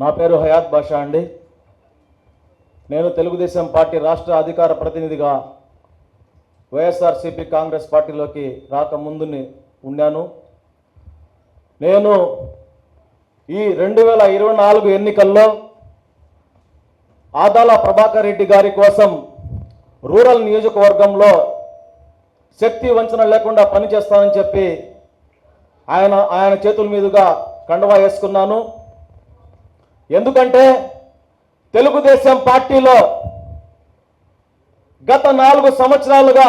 నా పేరు హయాత్ బాషా అండి. నేను తెలుగుదేశం పార్టీ రాష్ట్ర అధికార ప్రతినిధిగా వైఎస్ఆర్సీపీ కాంగ్రెస్ పార్టీలోకి రాకముందుని ఉన్నాను. నేను ఈ రెండు వేల ఇరవై నాలుగు ఎన్నికల్లో ఆదాల ప్రభాకర్ రెడ్డి గారి కోసం రూరల్ నియోజకవర్గంలో శక్తి వంచన లేకుండా పనిచేస్తానని చెప్పి ఆయన ఆయన చేతుల మీదుగా కండవా వేసుకున్నాను. ఎందుకంటే తెలుగుదేశం పార్టీలో గత నాలుగు సంవత్సరాలుగా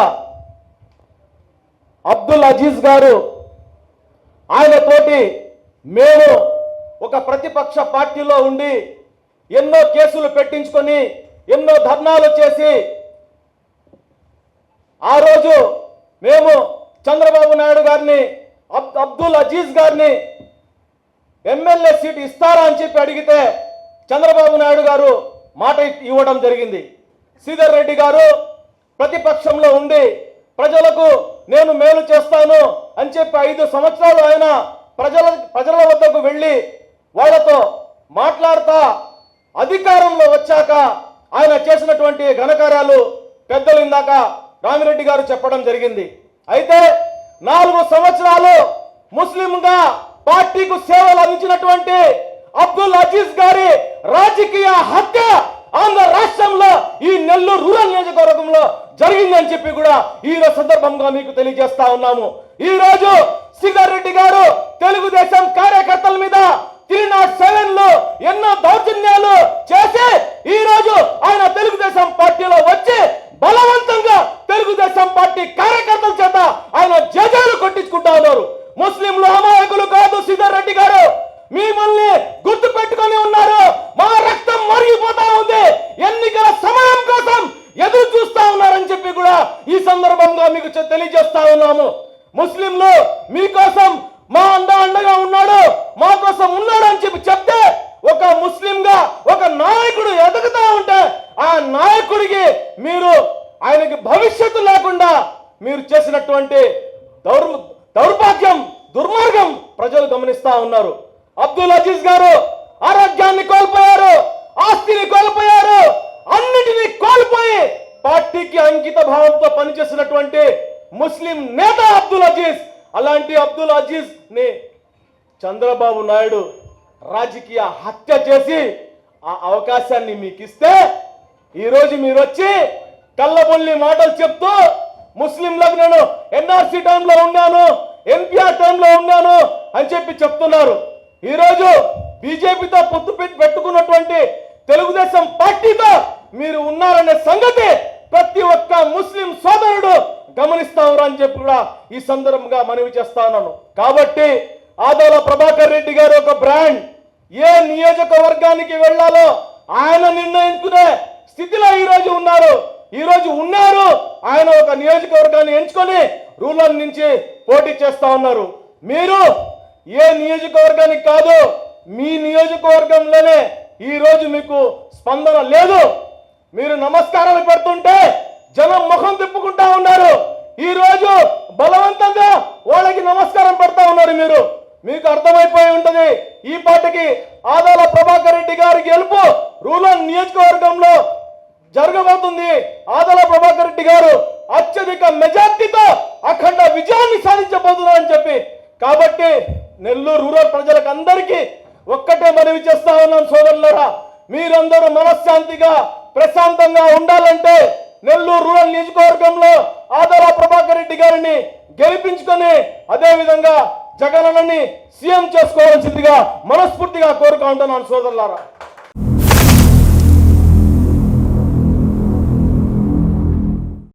అబ్దుల్ అజీజ్ గారు ఆయనతోటి మేము ఒక ప్రతిపక్ష పార్టీలో ఉండి ఎన్నో కేసులు పెట్టించుకొని ఎన్నో ధర్నాలు చేసి ఆ రోజు మేము చంద్రబాబు నాయుడు గారిని అబ్- అబ్దుల్ అజీజ్ గారిని ఎమ్మెల్యే సీట్ ఇస్తారా అని చెప్పి అడిగితే చంద్రబాబు నాయుడు గారు మాట ఇవ్వడం జరిగింది. శ్రీధర్ రెడ్డి గారు ప్రతిపక్షంలో ఉండి ప్రజలకు నేను మేలు చేస్తాను అని చెప్పి ఐదు సంవత్సరాలు ఆయన ప్రజల ప్రజల వద్దకు వెళ్ళి వాళ్ళతో మాట్లాడుతా అధికారంలో వచ్చాక ఆయన చేసినటువంటి ఘనకార్యాలు పెద్దలు ఇందాక రామిరెడ్డి గారు చెప్పడం జరిగింది. అయితే నాలుగు సంవత్సరాలు ముస్లింగా పార్టీకు సేవలు అందించినటువంటి అబ్దుల్ అజీజ్ గారి రాజకీయ హత్య ఆంధ్ర రాష్ట్రంలో ఈ నెల్లూరు రూరల్ నియోజకవర్గంలో జరిగిందని చెప్పి కూడా ఈ రోజు సందర్భంగా మీకు తెలియజేస్తా ఉన్నాము. ఈ రోజు సింగారెడ్డి గారు తెలుగుదేశం కార్యకర్తల మీద త్రీ నాట్ సెవెన్లో ఎన్నో దౌర్జన్యాలు చేసి ఈ రోజు ఆయన తెలుగుదేశం పార్టీలో వచ్చి బలవంతంగా తెలుగుదేశం పార్టీ కార్యకర్తల చేత ఆయన జజాలు కొట్టించుకుంటా ఉన్నారు ముస్లింలు అమాయకులు కాదు శ్రీధర్ రెడ్డి గారు మిమ్మల్ని గుర్తు పెట్టుకొని ఉన్నారు మా రక్తం మరిగిపోతా ఉంది ఎన్నికల సమయం కోసం ఎదురు చూస్తా ఉన్నారని చెప్పి కూడా ఈ సందర్భంగా మీకు తెలియజేస్తా ఉన్నాము. ముస్లింలు మీకోసం మా అండ అండగా ఉన్నాడు మా కోసం ఉన్నాడు అని చెప్పి చెప్తే ఒక ముస్లింగా ఒక నాయకుడు ఎదుగుతా ఉంటే ఆ నాయకుడికి మీరు ఆయనకి భవిష్యత్తు లేకుండా మీరు చేసినటువంటి దౌర్ దౌర్భాగ్యం దుర్మార్గం ప్రజలు గమనిస్తా ఉన్నారు. అబ్దుల్ అజీజ్ గారు ఆరోగ్యాన్ని కోల్పోయారు ఆస్తిని కోల్పోయారు అన్నిటినీ కోల్పోయి పార్టీకి అంకిత భావంతో పనిచేసినటువంటి ముస్లిం నేత అబ్దుల్ అజీజ్. అలాంటి అబ్దుల్ అజీజ్ని చంద్రబాబు నాయుడు రాజకీయ హత్య చేసి ఆ అవకాశాన్ని మీకు ఇస్తే ఈరోజు మీరు వచ్చి కళ్ళబొల్లి మాటలు చెప్తూ ముస్లింలకు నేను ఎన్ఆర్సీ టైంలో ఉన్నాను ఎన్పిఆర్ టైంలో ఉన్నాను అని చెప్పి చెప్తున్నారు. ఈరోజు బీజేపీతో పొత్తు పెట్టుకున్నటువంటి తెలుగుదేశం పార్టీతో మీరు ఉన్నారనే సంగతి ప్రతి ఒక్క ముస్లిం సోదరుడు గమనిస్తావురా అని చెప్పి కూడా ఈ సందర్భంగా మనవి చేస్తా ఉన్నాను. కాబట్టి ఆదోల ప్రభాకర్ రెడ్డి గారు ఒక బ్రాండ్. ఏ నియోజకవర్గానికి వెళ్ళాలో ఆయన నిర్ణయించుకునే స్థితిలో ఈ రోజు ఉన్నారు. ఈరోజు ఉన్నారు. ఆయన ఒక నియోజకవర్గాన్ని ఎంచుకొని రూరల్ నుంచి పోటీ చేస్తా ఉన్నారు. మీరు ఏ నియోజకవర్గానికి కాదు మీ నియోజకవర్గంలోనే ఈ రోజు మీకు స్పందన లేదు. మీరు నమస్కారాలు పెడుతుంటే జనం ముఖం తిప్పుకుంటా ఉన్నారు. ఈ రోజు బలవంతంగా వాళ్ళకి నమస్కారం పెడతా ఉన్నారు మీరు. మీకు అర్థమైపోయి ఉంటది. ఈ పార్టీకి ఆదాల ప్రభాకర్ రెడ్డి గారి గెలుపు రూరల్ నియోజకవర్గంలో జరగబోతుంది. ఆదాల ప్రభాకర్ రెడ్డి గారు అత్యధిక మెజార్టీతో అఖండ విజయాన్ని సాధించబోతున్నారని చెప్పి. కాబట్టి నెల్లూరు రూరల్ ప్రజలకు అందరికీ ఒక్కటే మనవి చేస్తా ఉన్నాం సోదరులరా. మీరందరూ మనశ్శాంతిగా ప్రశాంతంగా ఉండాలంటే నెల్లూరు రూరల్ నియోజకవర్గంలో ఆదర ప్రభాకర్ రెడ్డి గారిని గెలిపించుకొని అదే విధంగా జగనన్నని సీఎం చేసుకోవాల్సిందిగా మనస్ఫూర్తిగా కోరుకుంటున్నాను సోదరులారా.